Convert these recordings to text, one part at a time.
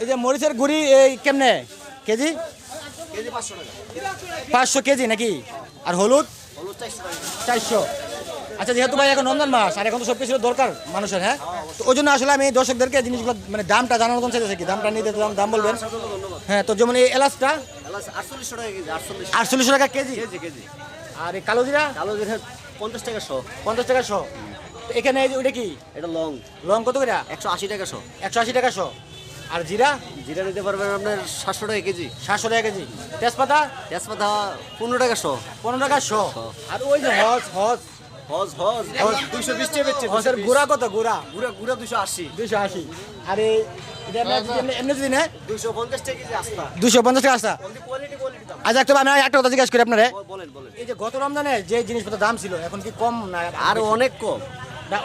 এই যে মরিচের গুড়ি এই কেমনে? কেজি? কেজি পাঁচশো কেজি নাকি? আর হলুদ? চারশো আচ্ছা যেহেতু ভাই এখন রমজান মাস আর এখন তো সব কিছুর দরকার মানুষের হ্যাঁ? তো ওই জন্য আসলে আমি দর্শকদেরকে জিনিসগুলো মানে দামটা জানানোর জন্য চাইতেছি কি। দামটা নিতে দাম দাম বলবেন? হ্যাঁ তো যেমন এই এলাচটা? আটচল্লিশশো টাকা কেজি আটচল্লিশ। টাকা কেজি? KG KG. আর এই কালো জিরা কালো জিরা পঞ্চাশ টাকা শো। পঞ্চাশ টাকা শো। এখানে ওইটা কি? এটা লং। লং কত করে? একশো আশি টাকা শো। একশো আশি টাকা শো। আর জিরা? জিরা নিতে পারবেন আপনার সাতশো টাকা কেজি। সাতশো টাকা কেজি। তেজপাতা? তেজপাতা পনেরো টাকা শো। পনেরো টাকা শো। আর ওই যে হজ হজ। হজ হজ। দুইশো বিশ টাকা বেচছে হজের গুড়া কত? গুড়া। গুড়া গুড়া দুশো আশি। আশি। আর এই দাম। আচ্ছা একটা আমি একটা কথা জিজ্ঞাসা করি আপনারে। এই যে গত রমজানে যে জিনিসপত্রের দাম ছিল এখন কি কম না আর অনেক কম।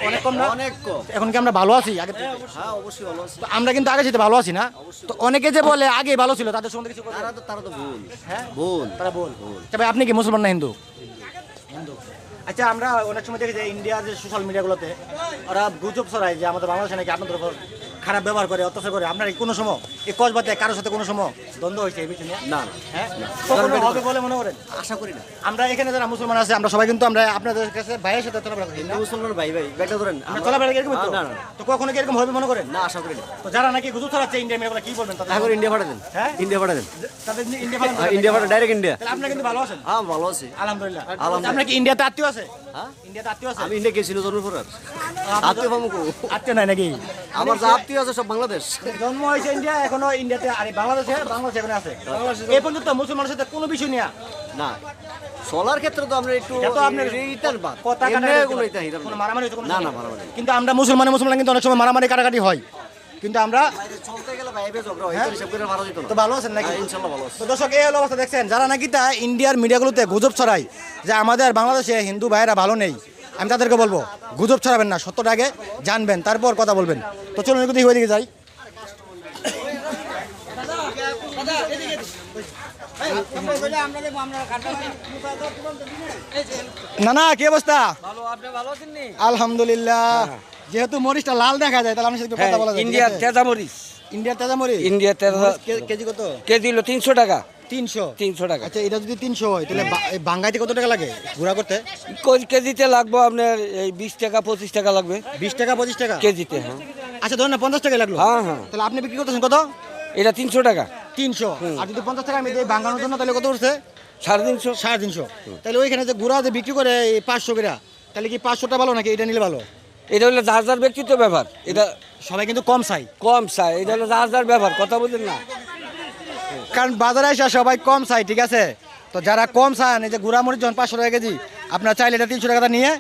অনেক কম না? অনেক কম। এখন কি আমরা ভালো আছি? আগে হ্যাঁ অবশ্যই ভালো আছে আমরা কিন্তু আগে যেতে ভালো আছি না? তো অনেকে যে বলে আগে ভালো ছিল তাদের সম্বন্ধে কিছু কথা তারা তো তারা তো ভুল। হ্যাঁ? ভুল। তারা তবে আপনি কি মুসলমান না হিন্দু? হিন্দু। আচ্ছা আমরা অনেক সময় দেখি যে ইন্ডিয়ার যে সোশ্যাল মিডিয়াগুলোতে ওরা গুজব ছড়ায় যে আমাদের বাংলাদেশে নাকি আপনাদের খারাপ ব্যবহার করে অত্যাচার করে আপনার কোনো সময়? এই কসবাতে কারোর সাথে কোনো সময় দ্বন্দ্ব হয়েছে এই বিষয় না হ্যাঁ? কখনো হবে বলে মনে করেন? আশা করি না। আমরা এখানে যারা মুসলমান আছে আমরা সবাই কিন্তু আমরা আপনাদের কাছে ভাইয়ের সাথে চলাফেরা করি না? মুসলমান ভাই ভাই ব্যাগটা ধরেন আমরা চলাফেরা এরকম তো? না তো কখনো কি এরকম হবে মনে করেন? না আশা করি না। তো যারা নাকি গুজব ছড়াচ্ছে ইন্ডিয়া মেয়েগুলো কি বলবেন তাদের? এখন ইন্ডিয়া পাঠা দেন হ্যাঁ? ইন্ডিয়া পাঠা দেন তাদের ইন্ডিয়া ভালো হ্যাঁ, ইন্ডিয়া পাঠা ডাইরেক্ট ইন্ডিয়া। তাহলে আপনি কিন্তু ভালো আছেন? হ্যাঁ ভালো আছি। আলহামদুলিল্লাহ। আলহামদুলিল্লাহ। আপনার কি ইন্ডিয়াতে আত্মীয় আছে? ইন্ডিয়াতে আত্মীয় আছে? আমি ইন্ডিয়া গেছিল জন্ম আত্মীয় পাবো আত্মীয় নাই নাকি? আমার যা আত্মীয় আছে সব বাংলাদেশ। জন্ম হয়েছে ইন্ডিয়া এখনও ইন্ডিয়াতে আর বাংলাদেশে বাংলাদেশে এখানে আছে। এই পর্যন্ত মুসলমানের সাথে কোনো বিষয় নিয়ে না। চলার ক্ষেত্রে তো আমরা একটু কথা কোনো হয়। মারামারি না না মারামারি। কিন্তু আমরা মুসলমানে মুসলমান কিন্তু অনেক সময় মারামারি কাটাকাটি হয়। কিন্তু আমরা হয়? তো ভালো আছেন নাকি? তো দর্শক, এই হলো অবস্থা, দেখছেন? যারা নাকি তা ইন্ডিয়ার মিডিয়াগুলোতে গুজব ছড়ায়, যে আমাদের বাংলাদেশে হিন্দু ভাইয়েরা ভালো নেই, আমি তাদেরকে বলব, গুজব ছড়াবেন না সত্যটা আগে জানবেন, তারপর কথা বলবেন। তো চলুন একটু হয়ে যাই। না না কি অবস্থা? আলহামদুলিল্লাহ। যেহেতু মরিচটা লাল দেখা যায় তাহলে আমি সাথে কথা বলা যায় ইন্ডিয়ার তেজা মরিচ। ইন্ডিয়ার তাজা মরিচ? ইন্ডিয়ার তেজা কেজি কত? কেজি হলো তিনশো টাকা। তিনশো? তিনশো টাকা। আচ্ছা এটা যদি তিনশো হয় তাহলে বাঙ্গাইতে কত টাকা লাগে? ঘোরা করতে? কেজিতে লাগবে আপনার এই বিশ টাকা পঁচিশ টাকা লাগবে। বিশ টাকা পঁচিশ টাকা? কেজিতে হ্যাঁ। আচ্ছা ধরুন না পঞ্চাশ টাকা লাগল। হ্যাঁ হ্যাঁ। তাহলে আপনি বিক্রি করতেছেন কত? এটা তিনশো টাকা। তিনশো। আর যদি পঞ্চাশ টাকা আমি দিই বাঙ্গানোর জন্য তাহলে কত উঠছে? সাড়ে তিনশো। সাড়ে তিনশো। তাহলে ওইখানে যে ঘোরা যে বিক্রি করে এই পাঁচশো করে তাহলে কি পাঁচশোটা ভালো নাকি? এটা নিলে ভালো? এটা হলো যার যার ব্যক্তিত্ব ব্যাপার। এটা সবাই কিন্তু কম চাই কম চাই এটা হলো যার যার ব্যাপার কথা বলছেন না? কারণ বাজারে এসে সবাই কম চাই ঠিক আছে? তো যারা কম চান এই যে গুড়া মরিচ যখন পাঁচশো টাকা কেজি আপনার চাইলে এটা তিনশো টাকা নিয়ে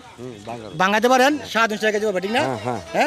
ভাঙাতে পারেন সাড়ে তিনশো টাকা কেজি পাবে ঠিক না? হ্যাঁ, হ্যাঁ। হ্যাঁ?